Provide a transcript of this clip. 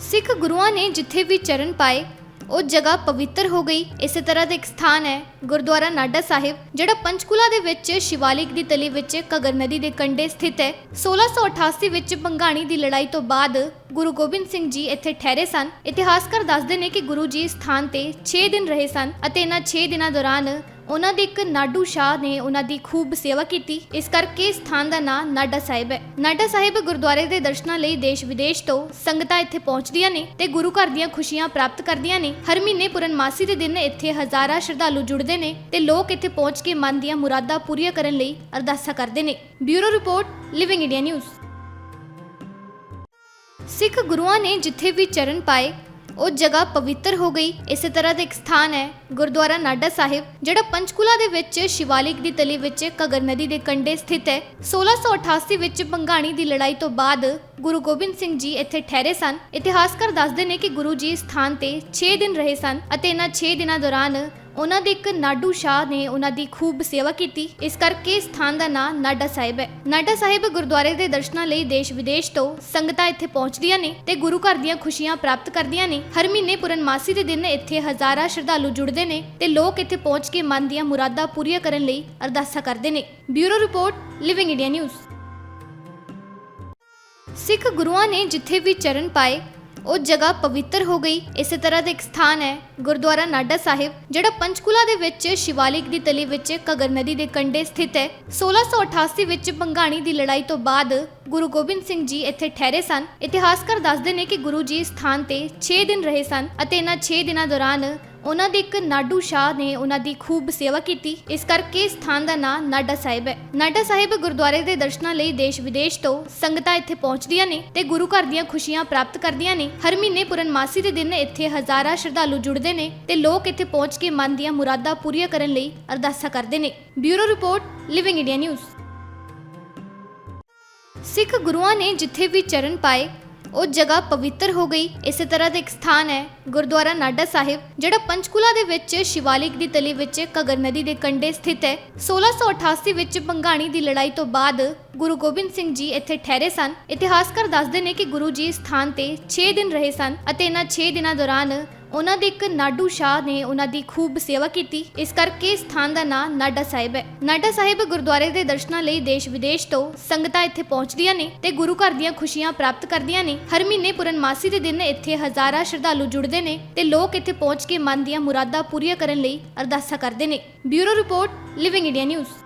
ਸਿੱਖ ਗੁਰੂਆਂ ਨੇ ਜਿੱਥੇ ਵੀ ਚਰਨ ਪਾਏ, ਉਹ ਜਗ੍ਹਾ ਪਵਿੱਤਰ ਹੋ ਗਈ। ਇਸੇ ਤਰ੍ਹਾਂ ਦਾ ਇੱਕ ਸਥਾਨ ਹੈ ਗੁਰਦੁਆਰਾ ਨਾਡਾ ਸਾਹਿਬ, ਜਿਹੜਾ ਪੰਚਕੂਲਾ ਦੇ ਵਿੱਚ ਸ਼ਿਵਾਲਿਕ ਦੀ ਤਲੀ ਵਿੱਚ ਘੱਗਰ ਨਦੀ ਦੇ ਕੰਢੇ ਸਥਿਤ ਹੈ। 1688 ਵਿੱਚ ਬੰਗਾਣੀ ਦੀ ਲੜਾਈ ਤੋਂ ਬਾਅਦ ਗੁਰੂ ਗੋਬਿੰਦ ਸਿੰਘ ਜੀ ਇੱਥੇ ਠਹਿਰੇ ਸਨ। ਇਤਿਹਾਸਕਾਰ ਦੱਸਦੇ ਨੇ ਕਿ ਗੁਰੂ ਜੀ ਸਥਾਨ ਤੇ 6 ਦਿਨ ਰਹੇ ਸਨ ਅਤੇ ਇਹਨਾਂ 6 ਦਿਨਾਂ ਦੌਰਾਨ ਉਹਨਾਂ ਦੇ ਇੱਕ ਨਾਡੂ ਸ਼ਾਹ ਨੇ ਉਹਨਾਂ ਦੀ ਖੂਬ ਸੇਵਾ ਕੀਤੀ। ਇਸ ਕਰਕੇ ਸਥਾਨ ਦਾ ਨਾਮ ਨਾਡਾ ਸਾਹਿਬ ਹੈ। ਨਾਡਾ ਸਾਹਿਬ ਗੁਰਦੁਆਰੇ ਦੇ ਦਰਸ਼ਨਾਂ ਲਈ ਦੇਸ਼ ਵਿਦੇਸ਼ ਤੋਂ ਸੰਗਤਾਂ ਇੱਥੇ ਪਹੁੰਚਦੀਆਂ ਨੇ ਤੇ ਗੁਰੂ ਘਰ ਦੀਆਂ ਖੁਸ਼ੀਆਂ ਪ੍ਰਾਪਤ ਕਰਦੀਆਂ ਨੇ। ਹਰ ਮਹੀਨੇ ਪੂਰਨਮਾਸੀ ਦੇ ਦਿਨ ਇੱਥੇ ਹਜ਼ਾਰਾਂ ਸ਼ਰਧਾਲੂ ਜੁੜਦੇ ਨੇ ਤੇ ਲੋਕ ਇੱਥੇ ਪਹੁੰਚ ਕੇ ਮਨ ਦੀਆਂ ਮੁਰਾਦਾਂ ਪੂਰੀਆਂ ਕਰਨ ਲਈ ਅਰਦਾਸਾਂ ਕਰਦੇ ਨੇ। Bureau report Living India News Sikh ਗੁਰੂਆਂ ਨੇ ਜਿੱਥੇ ਵੀ ਚਰਨ ਪਾਏ ਉਹ ਜਗ੍ਹਾ ਪਵਿੱਤਰ ਹੋ ਗਈ। ਇਸੇ ਤਰ੍ਹਾਂ ਦਾ ਇੱਕ ਸਥਾਨ ਹੈ ਗੁਰਦੁਆਰਾ ਨਾਡਾ ਸਾਹਿਬ, ਜਿਹੜਾ ਪੰਚਕੂਲਾ ਦੇ ਵਿੱਚ ਸ਼ਿਵਾਲਿਕ ਦੀ ਤਲੀ ਵਿੱਚ ਘੱਗਰ ਨਦੀ ਦੇ ਕੰਢੇ ਸਥਿਤ ਹੈ। 1688 ਵਿੱਚ ਬੰਗਾਣੀ ਦੀ ਲੜਾਈ ਤੋਂ ਬਾਅਦ ਗੁਰੂ ਗੋਬਿੰਦ ਸਿੰਘ ਜੀ ਇੱਥੇ ਠਹਿਰੇ ਸਨ। ਇਤਿਹਾਸਕਾਰ ਦੱਸਦੇ ਨੇ ਕਿ ਗੁਰੂ ਜੀ ਸਥਾਨ ਤੇ 6 ਦਿਨ ਰਹੇ ਸਨ ਅਤੇ ਇਹਨਾਂ 6 ਦਿਨਾਂ ਦੌਰਾਨ ਉਹਨਾਂ ਦੇ ਇੱਕ ਨਾਡੂ ਸ਼ਾਹ ਨੇ ਉਹਨਾਂ ਦੀ ਖੂਬ ਸੇਵਾ ਕੀਤੀ। ਇਸ ਕਰਕੇ ਸਥਾਨ ਦਾ ਨਾਮ ਨਾਡਾ ਸਾਹਿਬ ਹੈ। ਨਾਡਾ ਸਾਹਿਬ ਗੁਰਦੁਆਰੇ ਦੇ ਦਰਸ਼ਨਾਂ ਲਈ ਦੇਸ਼ ਵਿਦੇਸ਼ ਤੋਂ ਸੰਗਤਾਂ ਇੱਥੇ ਪਹੁੰਚਦੀਆਂ ਨੇ ਤੇ ਗੁਰੂ ਘਰ ਦੀਆਂ ਖੁਸ਼ੀਆਂ ਪ੍ਰਾਪਤ ਕਰਦੀਆਂ ਨੇ। ਹਰ ਮਹੀਨੇ ਪੂਰਨਮਾਸੀ ਦੇ ਦਿਨ ਇੱਥੇ ਹਜ਼ਾਰਾਂ ਸ਼ਰਧਾਲੂ ਜੁੜਦੇ ਨੇ ਤੇ ਲੋਕ ਇੱਥੇ ਪਹੁੰਚ ਕੇ ਮਨ ਦੀਆਂ ਮੁਰਾਦਾਂ ਪੂਰੀਆਂ ਕਰਨ ਲਈ ਅਰਦਾਸਾਂ ਕਰਦੇ ਨੇ। Bureau report, Living India News. Sikh ਗੁਰੂਆਂ ਨੇ ਜਿੱਥੇ ਵੀ ਚਰਨ ਪਾਏ ਉਹ ਜਗ੍ਹਾ ਪਵਿੱਤਰ ਹੋ ਗਈ। ਇਸੇ ਤਰ੍ਹਾਂ ਦਾ ਇੱਕ ਸਥਾਨ ਹੈ ਗੁਰਦੁਆਰਾ ਨਾਡਾ ਸਾਹਿਬ, ਜਿਹੜਾ ਪੰਚਕੂਲਾ ਦੇ ਵਿੱਚ ਸ਼ਿਵਾਲਿਕ ਦੀ ਤਲੀ ਵਿੱਚ ਘਗਰ ਨਦੀ ਦੇ ਕੰਢੇ ਸਥਿਤ ਹੈ। 1688 ਵਿੱਚ ਬੰਗਾਣੀ ਦੀ ਲੜਾਈ ਤੋਂ ਬਾਅਦ ਗੁਰੂ ਗੋਬਿੰਦ ਸਿੰਘ ਜੀ ਇੱਥੇ ਠਹਿਰੇ ਸਨ। ਇਤਿਹਾਸਕਾਰ ਦੱਸਦੇ ਨੇ ਕਿ ਗੁਰੂ ਜੀ ਸਥਾਨ ਤੇ 6 ਦਿਨ ਰਹੇ ਸਨ ਅਤੇ ਇਹਨਾਂ 6 ਦਿਨਾਂ ਦੌਰਾਨ ਉਹਨਾਂ ਦੇ ਇੱਕ ਨਾਡੂ ਸ਼ਾਹ ਨੇ ਉਹਨਾਂ ਦੀ ਖੂਬ ਸੇਵਾ ਕੀਤੀ। ਇਸ ਕਰਕੇ ਇਸ ਸਥਾਨ ਦਾ ਨਾਮ ਨਾਡਾ ਸਾਹਿਬ ਹੈ। ਨਾਡਾ ਸਾਹਿਬ ਗੁਰਦੁਆਰੇ ਦੇ ਦਰਸ਼ਨਾਂ ਲਈ ਦੇਸ਼ ਵਿਦੇਸ਼ ਤੋਂ ਸੰਗਤਾਂ ਇੱਥੇ ਪਹੁੰਚਦੀਆਂ ਨੇ ਤੇ ਗੁਰੂ ਘਰ ਦੀਆਂ ਖੁਸ਼ੀਆਂ ਪ੍ਰਾਪਤ ਕਰਦੀਆਂ ਨੇ। ਹਰ ਮਹੀਨੇ ਪੂਰਨਮਾਸੀ ਦੇ ਦਿਨ ਇੱਥੇ ਹਜ਼ਾਰਾਂ ਸ਼ਰਧਾਲੂ ਜੁੜਦੇ ਨੇ ਤੇ ਲੋਕ ਇੱਥੇ ਪਹੁੰਚ ਕੇ ਮਨ ਦੀਆਂ ਮੁਰਾਦਾਂ ਪੂਰੀਆਂ ਕਰਨ ਲਈ ਅਰਦਾਸਾਂ ਕਰਦੇ ਨੇ। Bureau report Living India News Sikh ਗੁਰੂਆਂ ਨੇ ਜਿੱਥੇ ਵੀ ਚਰਨ ਪਾਏ ਉਹ ਜਗ੍ਹਾ ਪਵਿੱਤਰ ਹੋ ਗਈ। ਇਸੇ ਤਰ੍ਹਾਂ ਦਾ ਇੱਕ ਸਥਾਨ ਹੈ ਗੁਰਦੁਆਰਾ ਨਾਡਾ ਸਾਹਿਬ, ਜਿਹੜਾ ਪੰਚਕੂਲਾ ਦੇ ਵਿੱਚ ਸ਼ਿਵਾਲਿਕ ਦੀ ਤਲੀ ਵਿੱਚ ਘਗਰ ਨਦੀ ਦੇ ਕੰਢੇ ਸਥਿਤ ਹੈ। 1688 ਵਿੱਚ ਬੰਗਾਣੀ ਦੀ ਲੜਾਈ ਤੋਂ ਬਾਅਦ ਗੁਰੂ ਗੋਬਿੰਦ ਸਿੰਘ ਜੀ ਇੱਥੇ ਠਹਿਰੇ ਸਨ। ਇਤਿਹਾਸਕਾਰ ਦੱਸਦੇ ਨੇ ਕਿ ਗੁਰੂ ਜੀ ਸਥਾਨ ਤੇ 6 ਦਿਨ ਰਹੇ ਸਨ ਅਤੇ ਇਹਨਾਂ 6 ਦਿਨਾਂ ਦੌਰਾਨ ਉਹਨਾਂ ਦੇ ਇੱਕ ਨਾਡੂ ਸ਼ਾਹ ਨੇ ਉਹਨਾਂ ਦੀ ਖੂਬ ਸੇਵਾ ਕੀਤੀ। ਇਸ ਕਰਕੇ ਸਥਾਨ ਦਾ ਨਾਮ ਨਾਡਾ ਸਾਹਿਬ ਹੈ। ਨਾਡਾ ਸਾਹਿਬ ਗੁਰਦੁਆਰੇ ਦੇ ਦਰਸ਼ਨਾਂ ਲਈ ਦੇਸ਼ ਵਿਦੇਸ਼ ਤੋਂ ਸੰਗਤਾਂ ਇੱਥੇ ਪਹੁੰਚਦੀਆਂ ਨੇ ਤੇ ਗੁਰੂ ਘਰ ਦੀਆਂ ਖੁਸ਼ੀਆਂ ਪ੍ਰਾਪਤ ਕਰਦੀਆਂ ਨੇ। ਹਰ ਮਹੀਨੇ ਪੂਰਨਮਾਸੀ ਦੇ ਦਿਨ ਇੱਥੇ ਹਜ਼ਾਰਾਂ ਸ਼ਰਧਾਲੂ ਜੁੜਦੇ ਨੇ ਤੇ ਲੋਕ ਇੱਥੇ ਪਹੁੰਚ ਕੇ ਮਨ ਦੀਆਂ ਮੁਰਾਦਾਂ ਪੂਰੀਆਂ ਕਰਨ ਲਈ ਅਰਦਾਸਾਂ ਕਰਦੇ ਨੇ। Bureau report Living India News